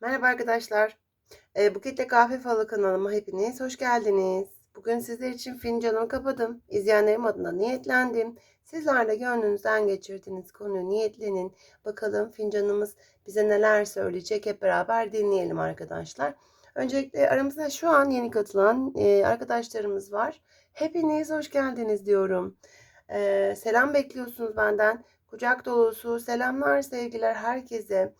Merhaba arkadaşlar. Eee, Buketle Kahve Falı kanalıma hepiniz hoş geldiniz. Bugün sizler için fincanımı kapadım. İzleyenlerim adına niyetlendim. Sizler de gönlünüzden geçirdiğiniz konuyu niyetlenin. Bakalım fincanımız bize neler söyleyecek hep beraber dinleyelim arkadaşlar. Öncelikle aramızda şu an yeni katılan eee, arkadaşlarımız var. Hepiniz hoş geldiniz diyorum. Eee, selam bekliyorsunuz benden. Kucak dolusu selamlar, sevgiler herkese.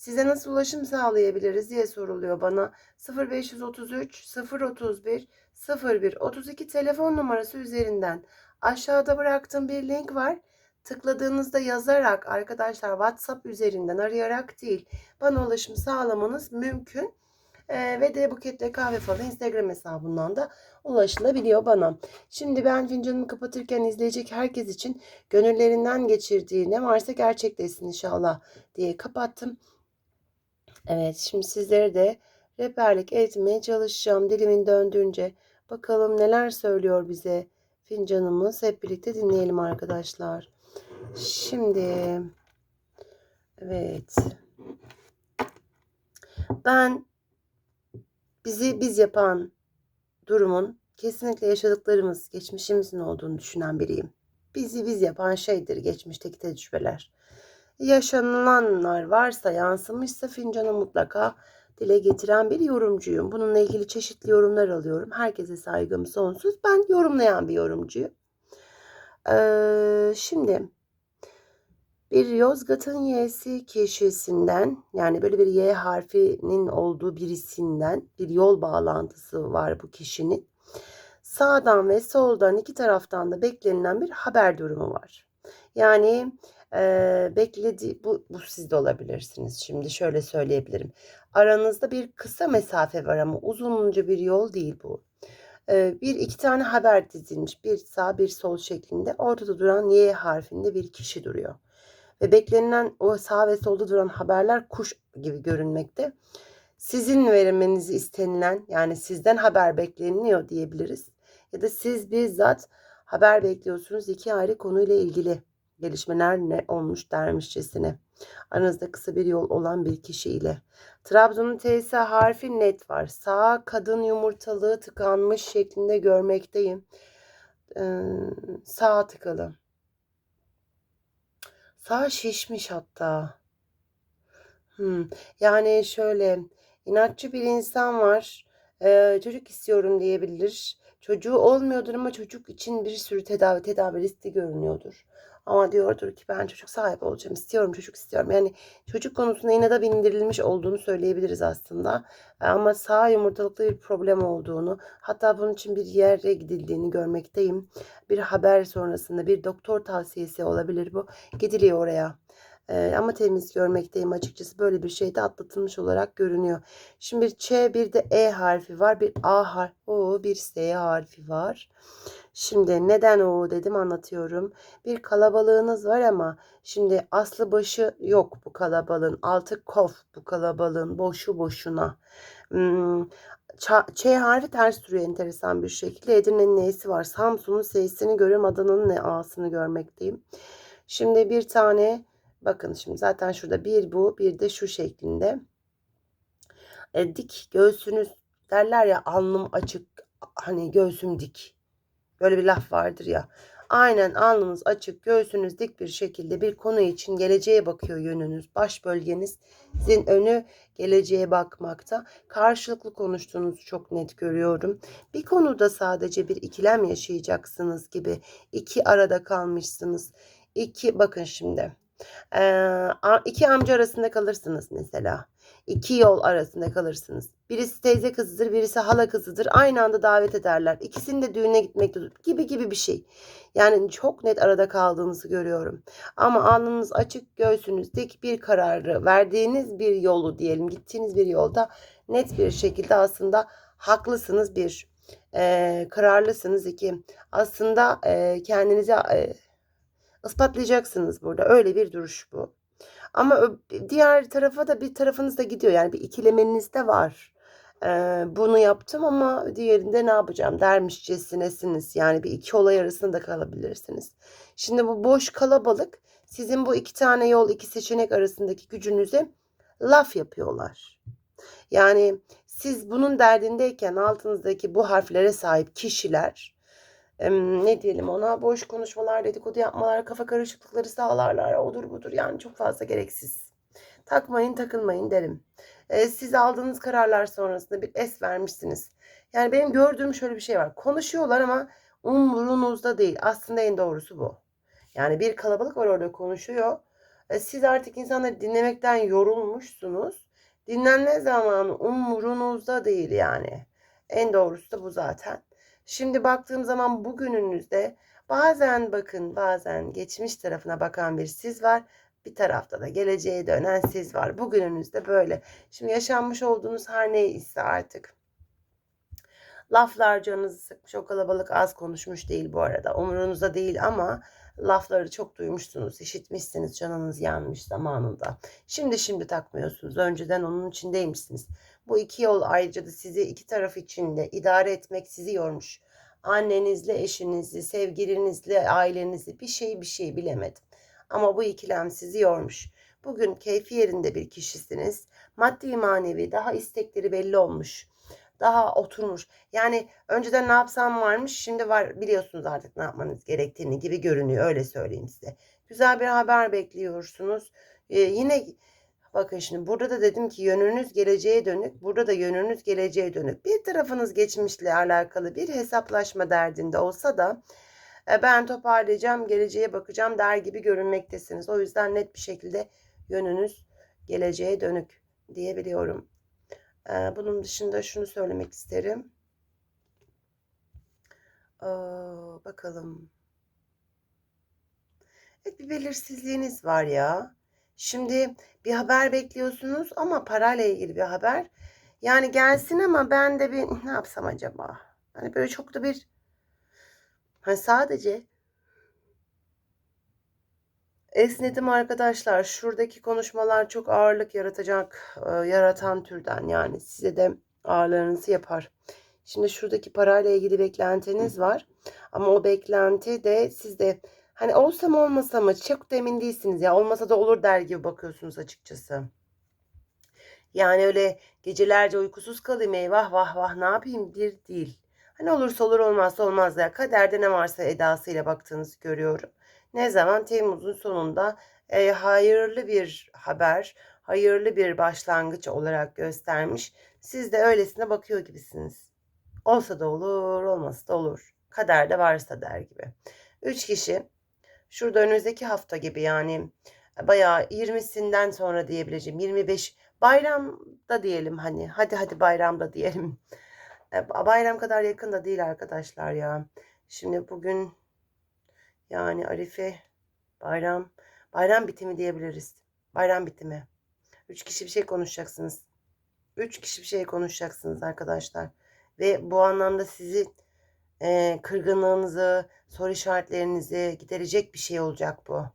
Size nasıl ulaşım sağlayabiliriz diye soruluyor bana. 0533 031 01 32 telefon numarası üzerinden aşağıda bıraktığım bir link var. Tıkladığınızda yazarak arkadaşlar WhatsApp üzerinden arayarak değil bana ulaşım sağlamanız mümkün. Ee, ve de Buketle Kahve Falı Instagram hesabından da ulaşılabiliyor bana. Şimdi ben fincanımı kapatırken izleyecek herkes için gönüllerinden geçirdiği ne varsa gerçekleşsin inşallah diye kapattım. Evet, şimdi sizlere de rehberlik etmeye çalışacağım dilimin döndüğünce. Bakalım neler söylüyor bize fincanımız. Hep birlikte dinleyelim arkadaşlar. Şimdi evet. Ben bizi biz yapan durumun kesinlikle yaşadıklarımız, geçmişimizin olduğunu düşünen biriyim. Bizi biz yapan şeydir geçmişteki tecrübeler yaşanılanlar varsa yansımışsa fincana mutlaka dile getiren bir yorumcuyum. Bununla ilgili çeşitli yorumlar alıyorum. Herkese saygım sonsuz. Ben yorumlayan bir yorumcuyum. Ee, şimdi bir Yozgat'ın Y'si kişisinden yani böyle bir Y harfinin olduğu birisinden bir yol bağlantısı var bu kişinin. Sağdan ve soldan iki taraftan da beklenilen bir haber durumu var. Yani Eee, bekledi bu bu siz de olabilirsiniz. Şimdi şöyle söyleyebilirim. Aranızda bir kısa mesafe var ama uzunca bir yol değil bu. Eee, bir iki tane haber dizilmiş. Bir sağ bir sol şeklinde. Ortada duran Y harfinde bir kişi duruyor. Ve beklenilen o sağ ve solda duran haberler kuş gibi görünmekte. Sizin vermenizi istenilen yani sizden haber bekleniyor diyebiliriz. Ya da siz bizzat haber bekliyorsunuz iki ayrı konuyla ilgili gelişmeler ne olmuş dermişçesine. Aranızda kısa bir yol olan bir kişiyle. Trabzon'un T'si harfi net var. Sağ kadın yumurtalığı tıkanmış şeklinde görmekteyim. Ee, sağ tıkalı. Sağ şişmiş hatta. Hmm. Yani şöyle inatçı bir insan var. Ee, çocuk istiyorum diyebilir. Çocuğu olmuyordur ama çocuk için bir sürü tedavi tedavi riski görünüyordur. Ama diyordur ki ben çocuk sahibi olacağım, istiyorum, çocuk istiyorum. Yani çocuk konusunda inada bindirilmiş olduğunu söyleyebiliriz aslında. Ama sağ yumurtalıkta bir problem olduğunu, hatta bunun için bir yere gidildiğini görmekteyim. Bir haber sonrasında bir doktor tavsiyesi olabilir bu. Gidiliyor oraya. Ee, ama temiz görmekteyim açıkçası. Böyle bir şey de atlatılmış olarak görünüyor. Şimdi bir Ç bir de E harfi var. Bir A harfi, o bir S harfi var. Şimdi neden o dedim anlatıyorum. Bir kalabalığınız var ama şimdi aslı başı yok bu kalabalığın. Altı kof bu kalabalığın boşu boşuna. Hmm, Ç harfi ters duruyor enteresan bir şekilde. Edirne'nin N'si var. Samsun'un S'sini görüyorum. Adana'nın A'sını görmekteyim. Şimdi bir tane bakın şimdi zaten şurada bir bu bir de şu şeklinde. E, dik göğsünüz derler ya alnım açık hani göğsüm dik. Böyle bir laf vardır ya. Aynen alnınız açık, göğsünüz dik bir şekilde bir konu için geleceğe bakıyor yönünüz. Baş bölgenizin önü geleceğe bakmakta. Karşılıklı konuştuğunuzu çok net görüyorum. Bir konuda sadece bir ikilem yaşayacaksınız gibi. iki arada kalmışsınız. İki bakın şimdi. Ee, iki amca arasında kalırsınız mesela iki yol arasında kalırsınız. Birisi teyze kızıdır, birisi hala kızıdır. Aynı anda davet ederler. İkisinin de düğüne gitmektedir gibi gibi bir şey. Yani çok net arada kaldığınızı görüyorum. Ama alnınız açık, göğsünüz dik bir kararı verdiğiniz bir yolu diyelim, gittiğiniz bir yolda net bir şekilde aslında haklısınız bir, e, kararlısınız iki. Aslında e, kendinizi e, ispatlayacaksınız burada. Öyle bir duruş bu. Ama diğer tarafa da bir tarafınız da gidiyor. Yani bir ikilemeniz de var. Ee, bunu yaptım ama diğerinde ne yapacağım dermişçesinesiniz. Yani bir iki olay arasında kalabilirsiniz. Şimdi bu boş kalabalık sizin bu iki tane yol, iki seçenek arasındaki gücünüze laf yapıyorlar. Yani siz bunun derdindeyken altınızdaki bu harflere sahip kişiler ne diyelim ona boş konuşmalar, dedikodu yapmalar, kafa karışıklıkları sağlarlar. Odur budur yani çok fazla gereksiz. Takmayın takılmayın derim. E, siz aldığınız kararlar sonrasında bir es vermişsiniz. Yani benim gördüğüm şöyle bir şey var. Konuşuyorlar ama umurunuzda değil. Aslında en doğrusu bu. Yani bir kalabalık var orada konuşuyor. E, siz artık insanları dinlemekten yorulmuşsunuz. Dinlenme zamanı umurunuzda değil yani. En doğrusu da bu zaten. Şimdi baktığım zaman bugününüzde bazen bakın bazen geçmiş tarafına bakan bir siz var. Bir tarafta da geleceğe dönen siz var. Bugününüzde böyle. Şimdi yaşanmış olduğunuz her neyse artık. Laflar canınızı sıkmış. O kalabalık az konuşmuş değil bu arada. Umurunuzda değil ama lafları çok duymuşsunuz, işitmişsiniz, canınız yanmış zamanında. Şimdi şimdi takmıyorsunuz. Önceden onun içindeymişsiniz. Bu iki yol ayrıca da sizi iki taraf içinde idare etmek sizi yormuş. Annenizle, eşinizi, sevgilinizle, ailenizi bir şey bir şey bilemedim. Ama bu ikilem sizi yormuş. Bugün keyfi yerinde bir kişisiniz. Maddi manevi daha istekleri belli olmuş. Daha oturmuş. Yani önceden ne yapsam varmış şimdi var biliyorsunuz artık ne yapmanız gerektiğini gibi görünüyor öyle söyleyeyim size. Güzel bir haber bekliyorsunuz. Ee, yine bakın şimdi burada da dedim ki yönünüz geleceğe dönük. Burada da yönünüz geleceğe dönük. Bir tarafınız geçmişle alakalı bir hesaplaşma derdinde olsa da e, ben toparlayacağım, geleceğe bakacağım der gibi görünmektesiniz. O yüzden net bir şekilde yönünüz geleceğe dönük diyebiliyorum. E, bunun dışında şunu söylemek isterim. Bakalım. Evet bir belirsizliğiniz var ya. Şimdi bir haber bekliyorsunuz ama parayla ilgili bir haber. Yani gelsin ama ben de bir ne yapsam acaba? Hani böyle çok da bir hani sadece esnedim arkadaşlar. Şuradaki konuşmalar çok ağırlık yaratacak, e, yaratan türden yani size de ağırlarınızı yapar. Şimdi şuradaki parayla ilgili beklentiniz var. Ama o beklenti de sizde hani olsa mı olmasa mı çok da emin değilsiniz ya. Olmasa da olur der gibi bakıyorsunuz açıkçası. Yani öyle gecelerce uykusuz kalayım eyvah vah vah ne yapayım bir değil. Hani olursa olur olmazsa olmaz ya. Kaderde ne varsa edasıyla baktığınızı görüyorum. Ne zaman? Temmuz'un sonunda e, hayırlı bir haber, hayırlı bir başlangıç olarak göstermiş. Siz de öylesine bakıyor gibisiniz. Olsa da olur, olmasa da olur. Kaderde varsa der gibi. Üç kişi şurada önümüzdeki hafta gibi yani bayağı 20'sinden sonra diyebileceğim 25 bayramda diyelim hani hadi hadi bayramda diyelim. E, bayram kadar yakın da değil arkadaşlar ya. Şimdi bugün yani Arife bayram bayram bitimi diyebiliriz. Bayram bitimi. Üç kişi bir şey konuşacaksınız. Üç kişi bir şey konuşacaksınız arkadaşlar. Ve bu anlamda sizi e, kırgınlığınızı, soru işaretlerinizi giderecek bir şey olacak bu.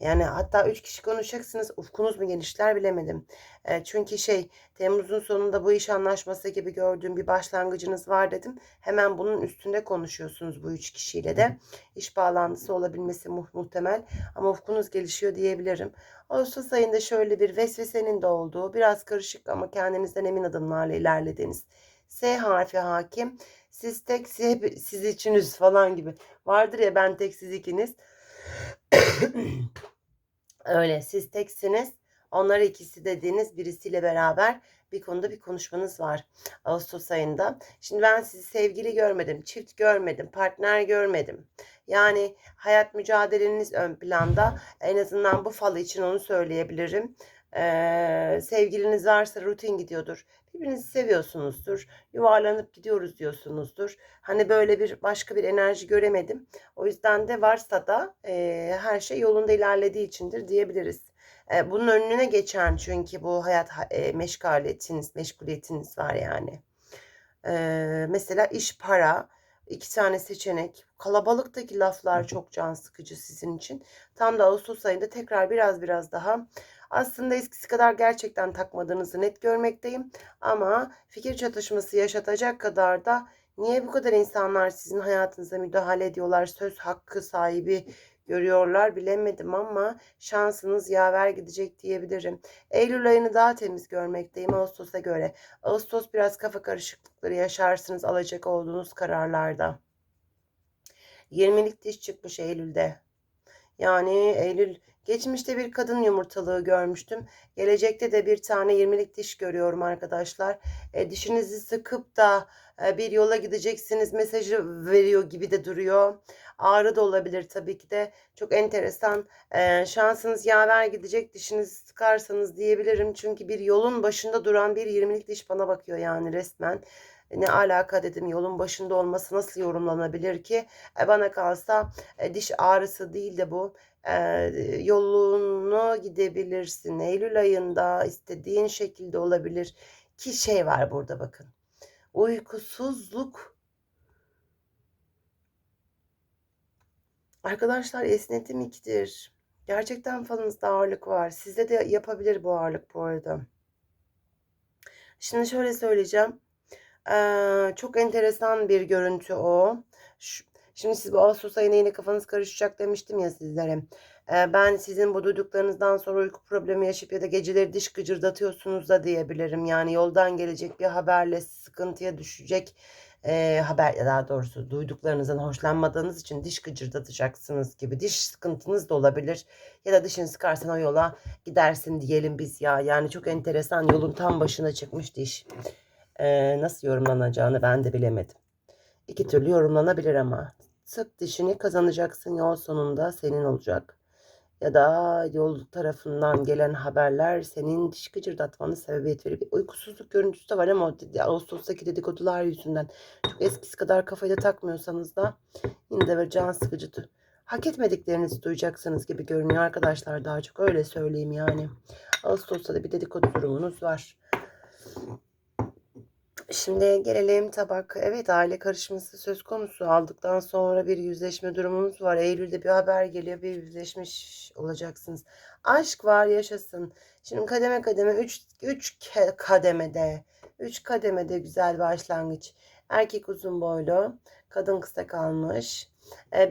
Yani hatta üç kişi konuşacaksınız. Ufkunuz mu genişler bilemedim. E, çünkü şey Temmuz'un sonunda bu iş anlaşması gibi gördüğüm bir başlangıcınız var dedim. Hemen bunun üstünde konuşuyorsunuz bu üç kişiyle de. İş bağlantısı olabilmesi mu muhtemel. Ama ufkunuz gelişiyor diyebilirim. Ağustos ayında şöyle bir vesvesenin de olduğu biraz karışık ama kendinizden emin adımlarla ilerlediğiniz S harfi hakim. Siz tek siz, siz içiniz falan gibi. Vardır ya ben tek siz ikiniz. Öyle siz teksiniz. Onlar ikisi dediğiniz birisiyle beraber bir konuda bir konuşmanız var Ağustos ayında. Şimdi ben sizi sevgili görmedim, çift görmedim, partner görmedim. Yani hayat mücadeleniz ön planda. En azından bu falı için onu söyleyebilirim. Ee, sevgiliniz varsa rutin gidiyordur. Birbirinizi seviyorsunuzdur. Yuvarlanıp gidiyoruz diyorsunuzdur. Hani böyle bir başka bir enerji göremedim. O yüzden de varsa da e, her şey yolunda ilerlediği içindir diyebiliriz. E, bunun önüne geçen çünkü bu hayat e, meşgaliyetiniz, meşguliyetiniz var yani. E, mesela iş, para, iki tane seçenek. Kalabalıktaki laflar çok can sıkıcı sizin için. Tam da Ağustos ayında tekrar biraz biraz daha aslında eskisi kadar gerçekten takmadığınızı net görmekteyim. Ama fikir çatışması yaşatacak kadar da niye bu kadar insanlar sizin hayatınıza müdahale ediyorlar? Söz hakkı sahibi görüyorlar bilemedim ama şansınız yaver gidecek diyebilirim. Eylül ayını daha temiz görmekteyim Ağustos'a göre. Ağustos biraz kafa karışıklıkları yaşarsınız alacak olduğunuz kararlarda. 20'lik diş çıkmış Eylül'de. Yani Eylül geçmişte bir kadın yumurtalığı görmüştüm. Gelecekte de bir tane 20'lik diş görüyorum arkadaşlar. E, dişinizi sıkıp da e, bir yola gideceksiniz mesajı veriyor gibi de duruyor. Ağrı da olabilir tabii ki de. Çok enteresan. E, şansınız yaver gidecek dişinizi sıkarsanız diyebilirim. Çünkü bir yolun başında duran bir 20'lik diş bana bakıyor yani resmen. Ne alaka dedim yolun başında olması nasıl yorumlanabilir ki? E, bana kalsa e, diş ağrısı değil de bu e, yolunu gidebilirsin. Eylül ayında istediğin şekilde olabilir ki şey var burada bakın. Uykusuzluk. Arkadaşlar esnetim ikidir. Gerçekten falınızda ağırlık var. Sizde de yapabilir bu ağırlık bu arada. Şimdi şöyle söyleyeceğim. Çok enteresan bir görüntü o. Şu, şimdi siz bu Ağustos ayına yine kafanız karışacak demiştim ya sizlere. Ee, ben sizin bu duyduklarınızdan sonra uyku problemi yaşayıp ya da geceleri diş gıcırdatıyorsunuz da diyebilirim. Yani yoldan gelecek bir haberle sıkıntıya düşecek e, haber ya daha doğrusu duyduklarınızdan hoşlanmadığınız için diş gıcırdatacaksınız gibi diş sıkıntınız da olabilir ya da dişini sıkarsan o yola gidersin diyelim biz ya yani çok enteresan yolun tam başına çıkmış diş e, nasıl yorumlanacağını ben de bilemedim İki türlü yorumlanabilir ama sık dişini kazanacaksın yol sonunda senin olacak ya da yol tarafından gelen haberler senin diş gıcırdatmanı sebebiyet verir. Bir uykusuzluk görüntüsü de var ama Ağustos'taki dedikodular yüzünden çok eskisi kadar kafayı da takmıyorsanız da yine de böyle can sıkıcı hak etmediklerinizi duyacaksınız gibi görünüyor arkadaşlar daha çok öyle söyleyeyim yani. Ağustos'ta da bir dedikodu durumunuz var. Şimdi gelelim tabak. Evet aile karışması söz konusu. Aldıktan sonra bir yüzleşme durumumuz var. Eylül'de bir haber geliyor. Bir yüzleşmiş olacaksınız. Aşk var yaşasın. Şimdi kademe kademe 3 3 kademede 3 kademede güzel başlangıç. Erkek uzun boylu, kadın kısa kalmış.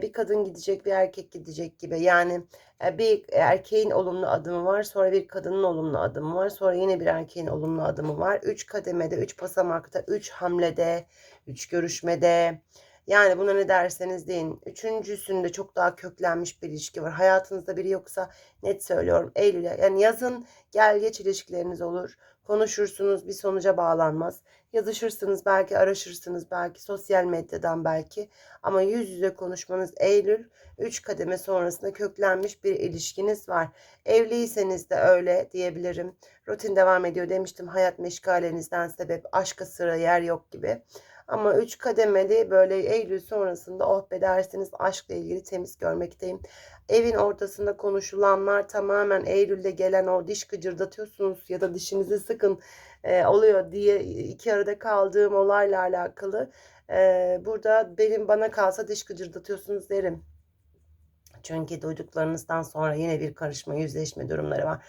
Bir kadın gidecek bir erkek gidecek gibi. Yani e, bir erkeğin olumlu adımı var sonra bir kadının olumlu adımı var sonra yine bir erkeğin olumlu adımı var. Üç kademede, üç basamakta, üç hamlede, üç görüşmede. Yani buna ne derseniz deyin. Üçüncüsünde çok daha köklenmiş bir ilişki var. Hayatınızda biri yoksa net söylüyorum. Eylül'e yani yazın gel geç ilişkileriniz olur. Konuşursunuz bir sonuca bağlanmaz. Yazışırsınız belki araşırsınız belki sosyal medyadan belki. Ama yüz yüze konuşmanız Eylül 3 kademe sonrasında köklenmiş bir ilişkiniz var. Evliyseniz de öyle diyebilirim. Rutin devam ediyor demiştim hayat meşgalenizden sebep aşka sıra yer yok gibi. Ama 3 kademeli böyle Eylül sonrasında oh be dersiniz aşkla ilgili temiz görmekteyim. Evin ortasında konuşulanlar tamamen Eylül'de gelen o diş gıcırdatıyorsunuz ya da dişinizi sıkın e, oluyor diye iki arada kaldığım olayla alakalı. E, burada benim bana kalsa diş gıcırdatıyorsunuz derim. Çünkü duyduklarınızdan sonra yine bir karışma, yüzleşme durumları var.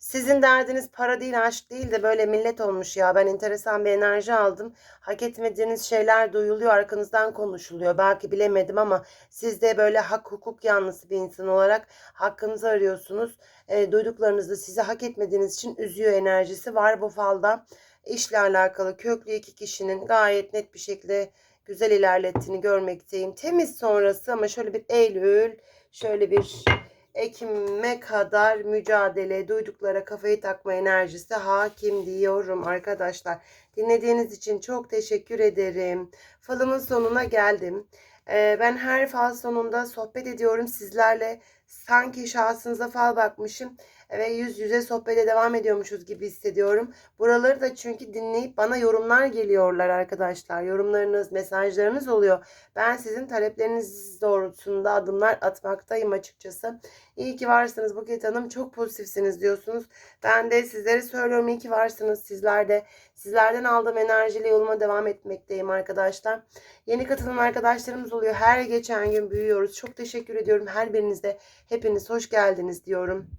Sizin derdiniz para değil, aşk değil de böyle millet olmuş ya. Ben enteresan bir enerji aldım. Hak etmediğiniz şeyler duyuluyor, arkanızdan konuşuluyor. Belki bilemedim ama siz de böyle hak hukuk yanlısı bir insan olarak hakkınızı arıyorsunuz. E, duyduklarınızda sizi hak etmediğiniz için üzüyor enerjisi var bu falda. İşle alakalı köklü iki kişinin gayet net bir şekilde güzel ilerlettiğini görmekteyim. Temiz sonrası ama şöyle bir Eylül, şöyle bir Ekim'e kadar mücadele, duyduklara kafayı takma enerjisi hakim diyorum arkadaşlar. Dinlediğiniz için çok teşekkür ederim. Falımın sonuna geldim. Ee, ben her fal sonunda sohbet ediyorum sizlerle. Sanki şahsınıza fal bakmışım ve yüz yüze sohbete devam ediyormuşuz gibi hissediyorum. Buraları da çünkü dinleyip bana yorumlar geliyorlar arkadaşlar. Yorumlarınız, mesajlarınız oluyor. Ben sizin talepleriniz doğrultusunda adımlar atmaktayım açıkçası. İyi ki varsınız Buket Hanım. Çok pozitifsiniz diyorsunuz. Ben de sizlere söylüyorum iyi ki varsınız. Sizler de sizlerden aldığım enerjiyle yoluma devam etmekteyim arkadaşlar. Yeni katılan arkadaşlarımız oluyor. Her geçen gün büyüyoruz. Çok teşekkür ediyorum her birinizde. Hepiniz hoş geldiniz diyorum.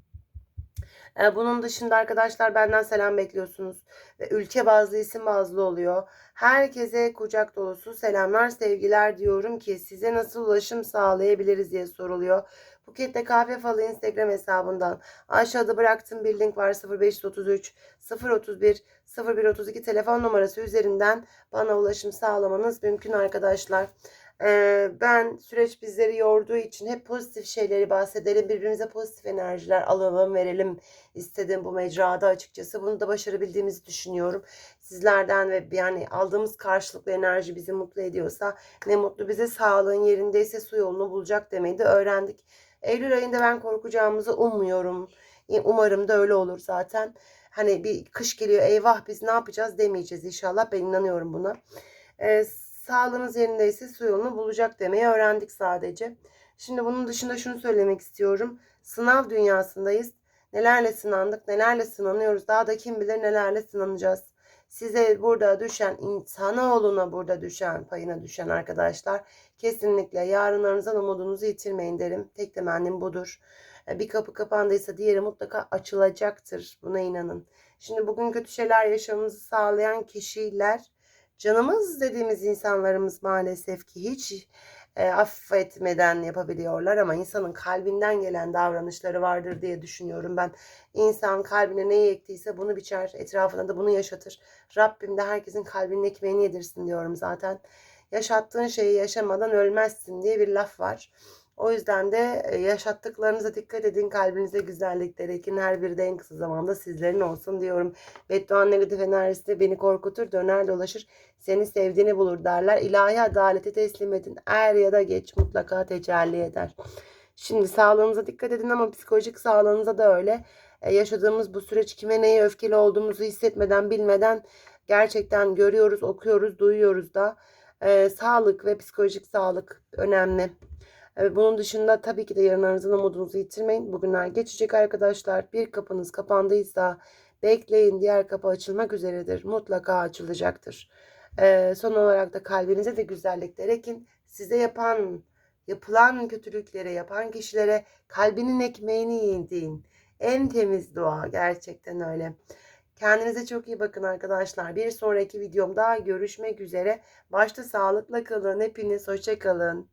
Ee, bunun dışında arkadaşlar benden selam bekliyorsunuz. Ve ülke bazlı isim bazlı oluyor. Herkese kucak dolusu selamlar sevgiler diyorum ki size nasıl ulaşım sağlayabiliriz diye soruluyor. Phuket'te Kahve Falı Instagram hesabından aşağıda bıraktığım bir link var 0533 031 0132 telefon numarası üzerinden bana ulaşım sağlamanız mümkün arkadaşlar. Ben süreç bizleri yorduğu için hep pozitif şeyleri bahsedelim. Birbirimize pozitif enerjiler alalım, verelim istedim bu mecrada açıkçası. Bunu da başarabildiğimizi düşünüyorum. Sizlerden ve yani aldığımız karşılıklı enerji bizi mutlu ediyorsa ne mutlu bize sağlığın yerindeyse su yolunu bulacak demeyi de öğrendik. Eylül ayında ben korkacağımızı ummuyorum. Umarım da öyle olur zaten. Hani bir kış geliyor eyvah biz ne yapacağız demeyeceğiz inşallah. Ben inanıyorum buna. Ee, sağlığımız yerindeyse su yolunu bulacak demeyi öğrendik sadece. Şimdi bunun dışında şunu söylemek istiyorum. Sınav dünyasındayız. Nelerle sınandık, nelerle sınanıyoruz. Daha da kim bilir nelerle sınanacağız. Size burada düşen, insanoğluna burada düşen, payına düşen arkadaşlar. Kesinlikle yarınlarınızdan umudunuzu yitirmeyin derim. Tek temennim budur. E, Bir kapı kapandıysa diğeri mutlaka açılacaktır. Buna inanın. Şimdi bugün kötü şeyler yaşamamızı sağlayan kişiler canımız dediğimiz insanlarımız maalesef ki hiç e, affetmeden yapabiliyorlar ama insanın kalbinden gelen davranışları vardır diye düşünüyorum ben. İnsan kalbine neyi ektiyse bunu biçer, etrafına da bunu yaşatır. Rabbim de herkesin kalbinin ekmeğini yedirsin diyorum zaten. Yaşattığın şeyi yaşamadan ölmezsin diye bir laf var. O yüzden de e, yaşattıklarınıza dikkat edin. Kalbinize güzellikler ekin. Her biri de en kısa zamanda sizlerin olsun diyorum. Bedduan negatif enerjisi de beni korkutur. Döner dolaşır. Seni sevdiğini bulur derler. İlahi adalete teslim edin. Er ya da geç mutlaka tecelli eder. Şimdi sağlığınıza dikkat edin ama psikolojik sağlığınıza da öyle. E, yaşadığımız bu süreç kime neye öfkeli olduğumuzu hissetmeden bilmeden gerçekten görüyoruz, okuyoruz, duyuyoruz da. E, sağlık ve psikolojik sağlık önemli. Evet, bunun dışında tabii ki de yarınlarınızın umudunuzu yitirmeyin. Bugünler geçecek arkadaşlar. Bir kapınız kapandıysa bekleyin diğer kapı açılmak üzeredir. Mutlaka açılacaktır. Ee, son olarak da kalbinize de güzellikler ekin. Size yapan, yapılan kötülüklere, yapan kişilere kalbinin ekmeğini yediğin en temiz dua. Gerçekten öyle. Kendinize çok iyi bakın arkadaşlar. Bir sonraki videomda görüşmek üzere. Başta sağlıkla kalın. Hepiniz hoşça kalın.